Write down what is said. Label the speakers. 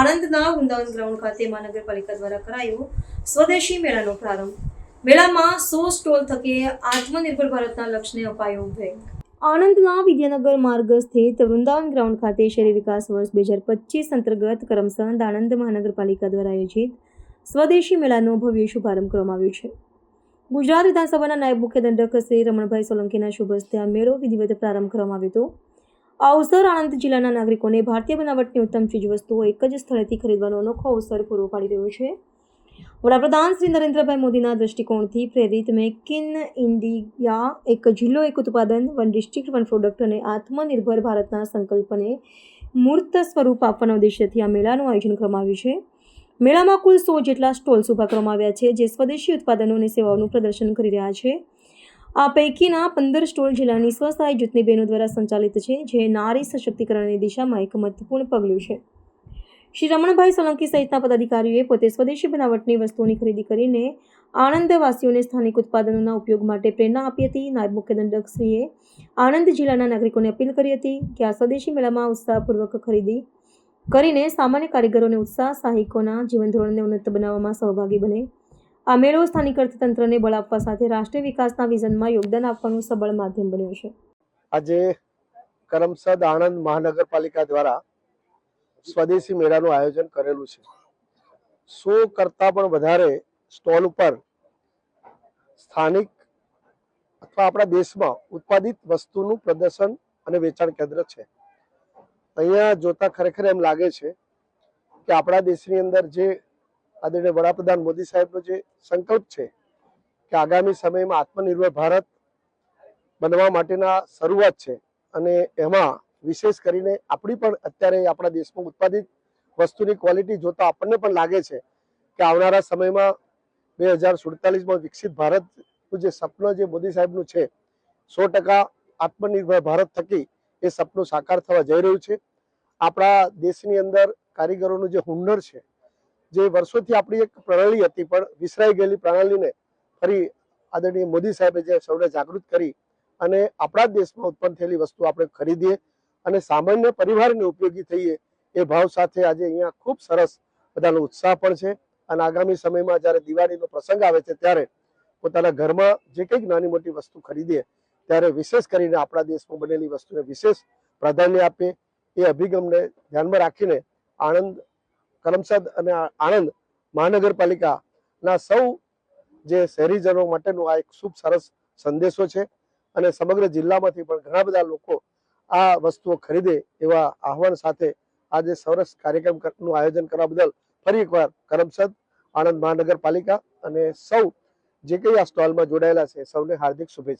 Speaker 1: આણંદના Vrindavan ground ખાતે મહાનગરપાલિકા દ્વારા કરાયો સ્વદેશી મેળાનો પ્રારંભ. મેળામાં સો સ્ટોલ થકી આત્મનિર્ભર ભારતના લક્ષ્યને અપાયો ભેગ આણંદના વિદ્યાનગર માર્ગ સ્થિત વૃંદાવન ગ્રાઉન્ડ ખાતે શહેરી વિકાસ વર્ષ બે હજાર પચીસ અંતર્ગત કરમસંદ આણંદ મહાનગરપાલિકા દ્વારા આયોજિત સ્વદેશી મેળાનો ભવ્ય શુભારંભ કરવામાં આવ્યો છે. ગુજરાત વિધાનસભાના નાયબ મુખ્ય દંડક શ્રી રમણભાઈ સોલંકીના શુભ હસ્તે આ મેળો વિધિવત પ્રારંભ કરવામાં આવ્યો હતો. આ અવસર આણંદ જિલ્લાના નાગરિકોને ભારતીય બનાવટની ઉત્તમ ચીજવસ્તુઓ એક જ સ્થળેથી ખરીદવાનો અનોખો અવસર પૂરો પાડી રહ્યો છે. વડાપ્રધાન શ્રી નરેન્દ્રભાઈ મોદીના દૃષ્ટિકોણથી પ્રેરિત મેક ઇન ઇન્ડિયા એક જિલ્લો, એક ઉત્પાદન, વન ડિસ્ટ્રિક્ટ, વન પ્રોડક્ટ અને આત્મનિર્ભર ભારતના સંકલ્પને મૂર્ત સ્વરૂપ આપવાના ઉદ્દેશ્યથી આ મેળાનું આયોજન કરવામાં આવ્યું છે. મેળામાં કુલ સો જેટલા સ્ટોલ્સ ઊભા કરવામાં આવ્યા છે, જે સ્વદેશી ઉત્પાદનો અને સેવાઓનું પ્રદર્શન કરી રહ્યા છે. આ પૈકીના પંદર સ્ટોલ જિલ્લાની સ્વસહાય જૂથની બહેનો દ્વારા સંચાલિત છે, જે નારી સશક્તિકરણની દિશામાં એક મહત્વપૂર્ણ પગલું છે. શ્રી રમણભાઈ સોલંકી સહિતના પદાધિકારીઓએ પોતે સ્વદેશી બનાવટની વસ્તુઓની ખરીદી કરીને આણંદવાસીઓને સ્થાનિક ઉત્પાદનોના ઉપયોગ માટે પ્રેરણા આપી હતી. નાયબ મુખ્યદંડકશ્રીએ આણંદ જિલ્લાના નાગરિકોને અપીલ કરી હતી કે આ સ્વદેશી મેળામાં ઉત્સાહપૂર્વક ખરીદી કરીને સામાન્ય કારીગરોને ઉત્સાહ સાહસિકોના જીવન ધોરણને ઉન્નત બનાવવામાં સહભાગી બને. આ મેળો સ્થાનિક અર્થતંત્રને બળ આપવા સાથે રાષ્ટ્રીય વિકાસના વિઝનમાં યોગદાન આપવાનું સબળ માધ્યમ બન્યું છે.
Speaker 2: આજે કરમસદ આણંદ મહાનગરપાલિકા દ્વારા સ્વદેશી મેળાનું આયોજન કરેલું છે. સો કરતા પણ વધારે સ્ટોલ ઉપર સ્થાનિક અથવા આપણા દેશમાં ઉત્પાદિત વસ્તુનું પ્રદર્શન અને વેચાણ કેન્દ્ર છે. અહીંયા જોતા ખરેખર એમ લાગે છે કે આપણા દેશની અંદર જે આદરણીય વડાપ્રધાન મોદી સાહેબનો જે સંકલ્પ છે કે આગામી સમયમાં આત્મનિર્ભર ભારત બનવા માટેના શરૂઆત છે અને એમાં વિશેષ કરીને આપણી પણ અત્યારે આપણા દેશમાં ઉત્પાદિત વસ્તુની ક્વોલિટી જોતા આપણને પણ લાગે છે કે આવનારા સમયમાં બે હજાર સુડતાલીસમાં વિકસિત ભારતનું જે સપનું જે મોદી સાહેબનું છે, સો ટકા આત્મનિર્ભર ભારત થકી એ સપનું સાકાર થવા જઈ રહ્યું છે. આપણા દેશની અંદર કારીગરોનું જે હુનર છે, જે વર્ષોથી આપણી એક પ્રણાલી હતી, પણ વિસરાઈ ગયેલી પ્રણાલીને ફરી આદરણીય મોદી સાહેબે જે સૌને જાગૃત કરી અને આપણા દેશમાં ઉત્પન્ન થયેલી વસ્તુ આપણે ખરીદીએ અને સામાન્ય પરિવારને ઉપયોગી થઈએ એ ભાવ સાથે આજે અહીંયા ખૂબ સરસ બધાનો ઉત્સાહ પણ છે. અને આગામી સમયમાં જ્યારે દિવાળીનો પ્રસંગ આવે છે, ત્યારે પોતાના ઘરમાં જે કંઈક નાની મોટી વસ્તુ ખરીદીએ, ત્યારે વિશેષ કરીને આપણા દેશમાં બનેલી વસ્તુને વિશેષ પ્રાધાન્ય આપીએ એ અભિગમને ધ્યાનમાં રાખીને આણંદ, કરમસદ અને આણંદ મહાનગરપાલિકાના સૌ જે શહેરીજનો માટેનો આ એક ખૂબ સરસ સંદેશો છે અને સમગ્ર જિલ્લામાંથી પણ ઘણા બધા લોકો આ વસ્તુઓ ખરીદે એવા આહવાન સાથે આજે સરસ કાર્યક્રમનું આયોજન કરવા બદલ ફરી એકવાર કરમસદ, આણંદ મહાનગરપાલિકા અને સૌ જે કંઈ આ સ્ટોલમાં જોડાયેલા છે, સૌને હાર્દિક શુભેચ્છા.